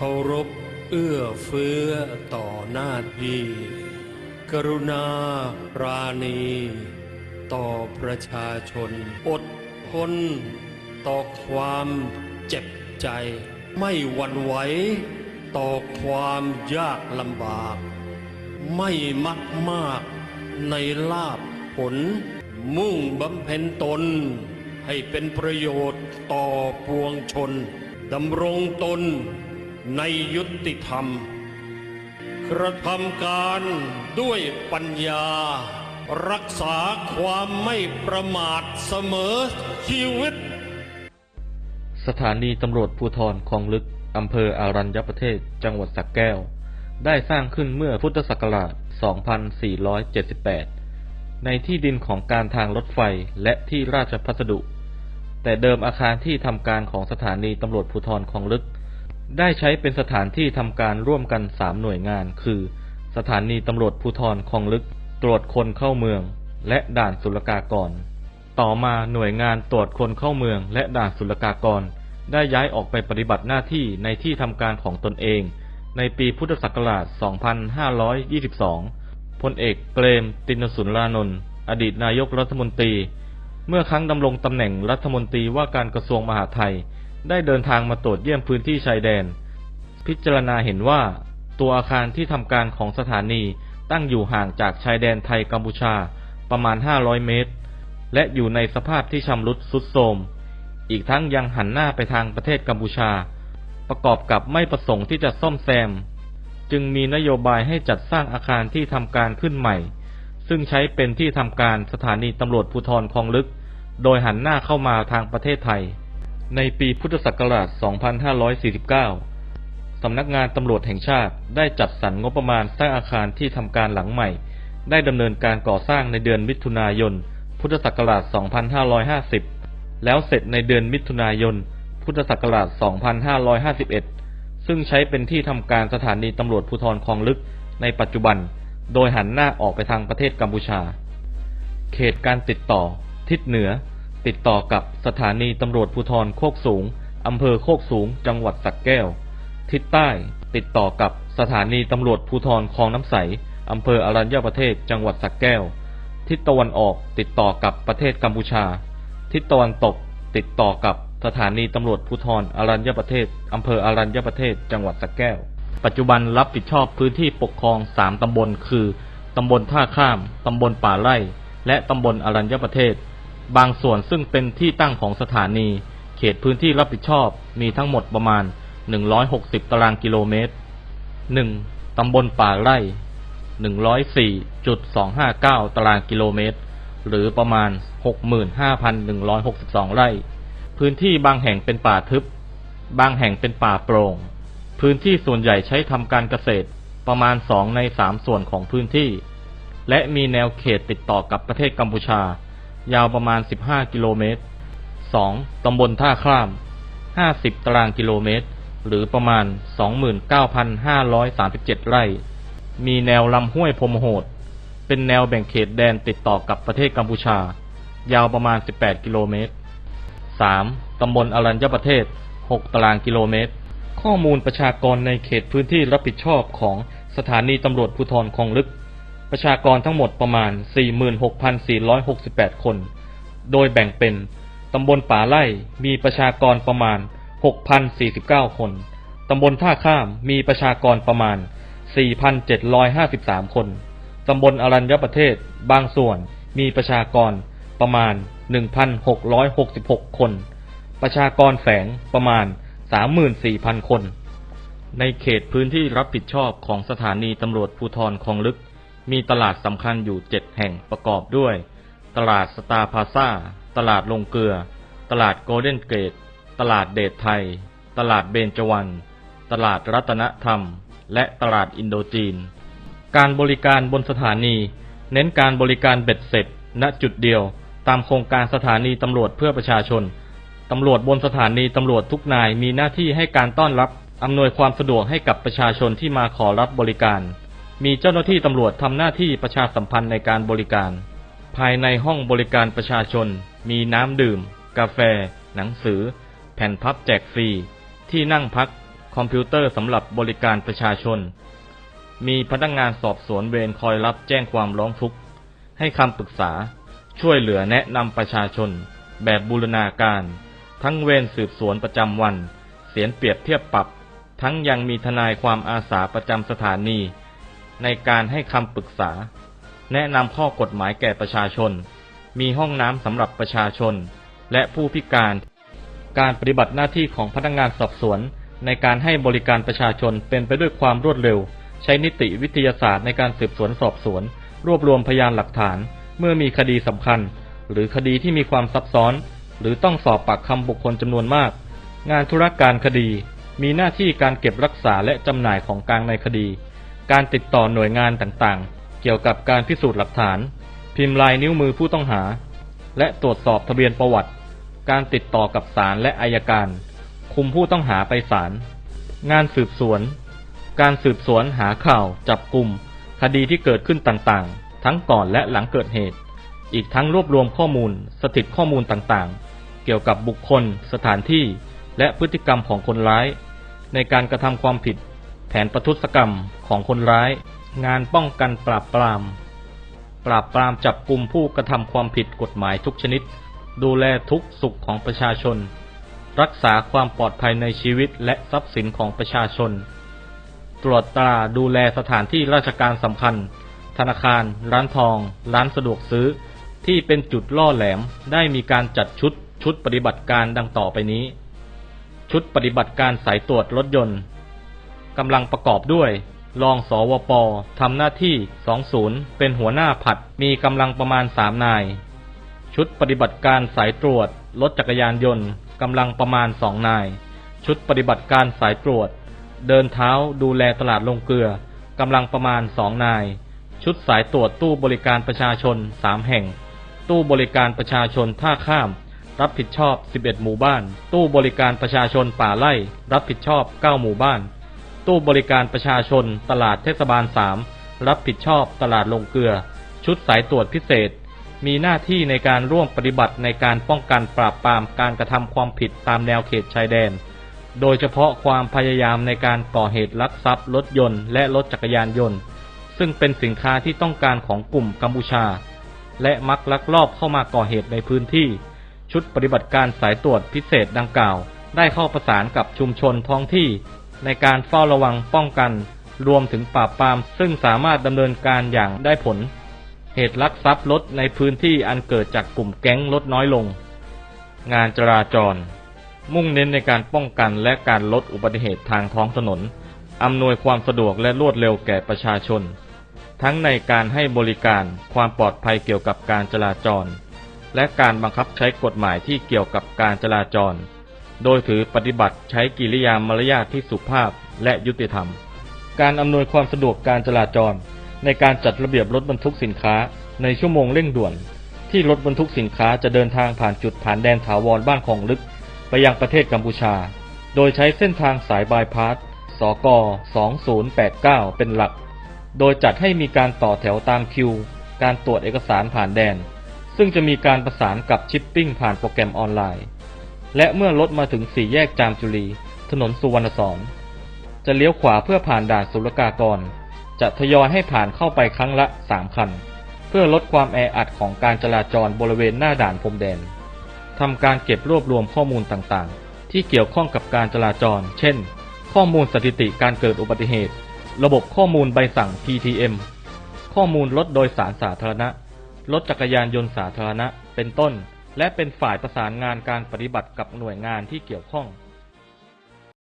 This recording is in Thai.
เคารพเอื้อเฟื้อต่อหน้าที่กรุณาปราณี ต่อประชาชน อดทนต่อความเจ็บใจ ไม่หวั่นไหวต่อความยากลำบาก ไม่มักมากในลาบผล มุ่งบำเพ็ญตน ให้เป็นประโยชน์ต่อปวงชนดำรงตน ในยุติธรรม กระทำการด้วยปัญญา รักษาความไม่ประมาทเสมอชีวิต สถานีตำรวจภูธรคลองลึกอำเภออารัญญประเทศจังหวัดสระแก้ว ได้สร้างขึ้นเมื่อพุทธศักราช 2478 ในที่ดินของการทางรถไฟและที่ราชพัสดุ แต่เดิมอาคารที่ทำการของสถานีตำรวจภูธรคลองลึก ได้ใช้เป็นสถานที่ทำการร่วมกันสามหน่วยงาน คือ สถานีตำรวจภูธรคลองลึก ตรวจคนเข้าเมือง และด่านศุลกากร ต่อมาหน่วยงานตรวจคนเข้าเมือง และด่านศุลกากร ได้ย้ายออกไปปฏิบัติหน้าที่ในที่ทำการของตนเอง ในปีพุทธศักราช 2522 พลเอกเปรม ตินสุนรานนท์อดีตนายกรัฐมนตรี เมื่อครั้งดำรงตำแหน่งรัฐมนตรีว่าการกระทรวงมหาดไทย ได้เดินทางมาตรวจเยี่ยมพื้นที่ชายแดน พิจารณาเห็นว่า ตัวอาคารที่ทำการของสถานีตั้งอยู่ห่างจากชายแดนไทยกัมพูชาประมาณ 500 เมตร และอยู่ในสภาพที่ชำรุดทรุดโทรม อีกทั้งยังหันหน้าไปทางประเทศกัมพูชา ประกอบกับไม่ประสงค์ที่จะซ่อมแซม จึงมีนโยบายให้จัดสร้างอาคารที่ทำการขึ้นใหม่ ซึ่งใช้เป็นที่ทำการสถานีตำรวจภูธรคลองลึก โดยหันหน้าเข้ามาทางประเทศไทย ในปีพุทธศักราช 2549 สำนักงานตำรวจแห่งชาติได้จัดสรรงบประมาณสร้างอาคารที่ทำการหลังใหม่ ได้ดำเนินการก่อสร้างในเดือนมิถุนายน พุทธศักราช 2550 แล้วเสร็จในเดือนมิถุนายน พุทธศักราช 2551 ซึ่งใช้เป็นที่ทำการสถานีตำรวจภูธรคลองลึกในปัจจุบัน โดยหันหน้าออกไปทางประเทศกัมพูชา เขตการติดต่อ ทิศเหนือ ติดต่อกับสถานีตำรวจภูธรโคกสูง อำเภอโคกสูง จังหวัดสักแก้ว ทิศใต้ ติดต่อกับสถานีตำรวจภูธรคลองน้ำใส อำเภออรัญญประเทศ จังหวัดสักแก้ว ทิศตะวันออก ติดต่อกับประเทศกัมพูชา ทิศตะวันตก ติดต่อกับสถานีตำรวจภูธรอรัญญประเทศ อำเภออรัญญประเทศ จังหวัดสักแก้ว ปัจจุบันรับผิดชอบพื้นที่ปกครองสามตำบล คือ ตำบลท่าข้าม ตำบลป่าไร่ และตำบลอรัญญประเทศ บางส่วนซึ่งเป็นที่ตั้งของสถานี เขตพื้นที่รับผิดชอบมีทั้งหมดประมาณ 160 ตารางกิโลเมตร 1. ตำบลป่าไร่ 104.259 ตารางกิโลเมตร หรือประมาณ 65,162 ไร่ พื้นที่บางแห่งเป็นป่าทึบ บางแห่งเป็นป่าโปร่ง พื้นที่ส่วนใหญ่ใช้ทำการเกษตรประมาณ 2 ใน 3 ส่วนของพื้นที่ และมีแนวเขตติดต่อกับประเทศกัมพูชา ยาวประมาณ 15 กิโลเมตร 2. ตำบลท่าข้าม 50 ตารางกิโลเมตร หรือประมาณ 29,537 ไร่ มีแนวลำห้วยพรมโหด เป็นแนวแบ่งเขตแดนติดต่อกับประเทศกัมพูชา ยาวประมาณ 18 กิโลเมตร 3. ตำบลอรัญญประเทศ 6 ตารางกิโลเมตร ข้อมูลประชากรในเขตพื้นที่รับผิดชอบของสถานีตำรวจภูธรคลองลึก ประชากรทั้งหมดประมาณ 46,468 คน โดยแบ่งเป็น ตำบลป่าไร่มีประชากรประมาณ 6,049 คน ตำบลท่าข้ามมีประชากรประมาณ 4,753 คน ตำบลอรัญญประเทศบางส่วนมีประชากรประมาณ 1,666 คน ประชากรแฝงประมาณ 34,000 คน ในเขตพื้นที่รับผิดชอบของสถานีตำรวจภูธรคลองลึก มีตลาดสำคัญอยู่7แห่งประกอบด้วย ตลาดสตาร์พาซาตลาดลงเกลือ ตลาดโกลเด้นเกต ตลาดเดชไทย ตลาดเบญจวรรณ ตลาดรัตนธรรม และตลาดอินโดจีน การบริการบนสถานี เน้นการบริการเบ็ดเสร็จ ณจุดเดียว ตามโครงการสถานีตำรวจเพื่อประชาชน ตำรวจบนสถานีตำรวจทุกนายมีหน้าที่ให้การต้อนรับ อำนวยความสะดวกให้กับประชาชนที่มาขอรับบริการ มีเจ้าหน้าที่ตำรวจทำหน้าที่ประชาสัมพันธ์ในการบริการ ภายในห้องบริการประชาชน มีน้ำดื่ม กาแฟ หนังสือ แผ่นพับแจกฟรี ที่นั่งพัก คอมพิวเตอร์สำหรับบริการประชาชน มีพนักงานสอบสวนเวรคอยรับแจ้งความร้องทุกข์ ให้คำปรึกษา ช่วยเหลือแนะนำประชาชน แบบบูรณาการ ทั้งเวรสืบสวนประจำวัน เสียนเปรียบเทียบปรับ ทั้งยังมีทนายความอาสาประจำสถานี ในการให้คำปรึกษา แนะนำข้อกฎหมายแก่ประชาชน มีห้องน้ำสำหรับประชาชน และผู้พิการ การปฏิบัติหน้าที่ของพนักงานสอบสวน ในการให้บริการประชาชนเป็นไปด้วยความรวดเร็ว ใช้นิติวิทยาศาสตร์ในการสืบสวนสอบสวน รวบรวมพยานหลักฐาน เมื่อมีคดีสำคัญ หรือคดีที่มีความซับซ้อน หรือต้องสอบปากคำบุคคลจำนวนมาก งานธุรการคดี มีหน้าที่การเก็บรักษาและจำหน่ายของกลางในคดี การติดต่อหน่วยงานต่างๆ เกี่ยวกับการพิสูจน์หลักฐาน พิมพ์ลายนิ้วมือผู้ต้องหา และตรวจสอบทะเบียนประวัติ การติดต่อกับศาลและอายการ คุมผู้ต้องหาไปศาล งานสืบสวน การสืบสวนหาข่าว จับกลุ่ม คดีที่เกิดขึ้นต่างๆ ทั้งก่อนและหลังเกิดเหตุ อีกทั้งรวบรวมข้อมูล สถิตข้อมูลต่างๆ เกี่ยวกับบุคคล สถานที่ และพฤติกรรมของคนร้าย ในการกระทำความผิด แผนประทุษกรรมของคนร้าย งานป้องกันปราบปราม ปราบปรามจับกลุ่มผู้กระทำความผิดกฎหมายทุกชนิด ดูแลทุกสุขของประชาชน รักษาความปลอดภัยในชีวิตและทรัพย์สินของประชาชน ตรวจตราดูแลสถานที่ราชการสำคัญ ธนาคาร ร้านทอง ร้านสะดวกซื้อ ที่เป็นจุดล่อแหลมได้มีการจัดชุดชุดปฏิบัติการดังต่อไปนี้ ชุดปฏิบัติการสายตรวจรถยนต์ กำลังประกอบด้วยรองสวปทำหน้าที่ 20 เป็นหัวหน้าผัด มีกำลังประมาณ 3 นาย ชุดปฏิบัติการสายตรวจ รถจักรยานยนต์กำลังประมาณ 2 นาย ชุดปฏิบัติการสายตรวจ เดินเท้าดูแลตลาดลงเกลือกำลังประมาณ 2 นาย ชุดสายตรวจตู้บริการประชาชน 3 แห่ง ตู้บริการประชาชนท่าข้าม รับผิดชอบ 11 หมู่บ้าน ตู้บริการประชาชนป่าไร่ รับผิดชอบ 9 หมู่บ้าน ตู้บริการประชาชน ตลาดเทศบาล 3 รับผิดชอบตลาดลงเกลือ ชุดสายตรวจพิเศษ มีหน้าที่ในการร่วมปฏิบัติในการป้องกันปราบปรามการกระทำความผิดตามแนวเขตชายแดน โดยเฉพาะความพยายามในการก่อเหตุลักทรัพย์รถยนต์และรถจักรยานยนต์ ซึ่งเป็นสินค้าที่ต้องการของกลุ่มกัมพูชา และมักลักลอบเข้ามาก่อเหตุในพื้นที่ ชุดปฏิบัติการสายตรวจพิเศษดังกล่าว ได้เข้าประสานกับชุมชนท้องที่ ในการเฝ้าระวังป้องกัน รวมถึงปราบปราม ซึ่งสามารถดำเนินการอย่างได้ผล เหตุลักทรัพย์รถในพื้นที่อันเกิดจากกลุ่มแก๊งลดน้อยลง งานจราจร มุ่งเน้นในการป้องกันและการลดอุบัติเหตุทางท้องถนนอำนวยความสะดวกและรวดเร็วแก่ประชาชน ทั้งในการให้บริการความปลอดภัยเกี่ยวกับการจราจร และการบังคับใช้กฎหมายที่เกี่ยวกับการจราจร โดยถือปฏิบัติใช้กิริยามารยาทที่สุภาพและยุติธรรม การอำนวยความสะดวกการจราจร ในการจัดระเบียบรถบรรทุกสินค้าในชั่วโมงเร่งด่วน ที่รถบรรทุกสินค้าจะเดินทางผ่านจุดผ่านแดนถาวรบ้านของลึก ไปยังประเทศกัมพูชา โดยใช้เส้นทางสายบายพาสสก 2089 เป็นหลัก โดยจัดให้มีการต่อแถวตามคิว การตรวจเอกสารผ่านแดน ซึ่งจะมีการประสานกับชิปปิ้งผ่านโปรแกรมออนไลน์ และเมื่อรถมาถึงสี่แยกจามจุรี ถนนสุวรรณสอนจะเลี้ยวขวาเพื่อผ่านด่านศุลกากร จะทยอยให้ผ่านเข้าไปครั้งละ3คัน เพื่อลดความแออัดของการจราจรบริเวณหน้าด่านพรมแดนทำการเก็บรวบรวมข้อมูลต่างๆ ที่เกี่ยวข้องกับการจราจร เช่น ข้อมูลสถิติการเกิดอุบัติเหตุ ระบบข้อมูลใบสั่ง PTM ข้อมูลรถโดยสารสาธารณะ รถจักรยานยนต์สาธารณะ เป็นต้น และเป็นฝ่ายประสานงานการปฏิบัติกับหน่วยงานที่เกี่ยวข้อง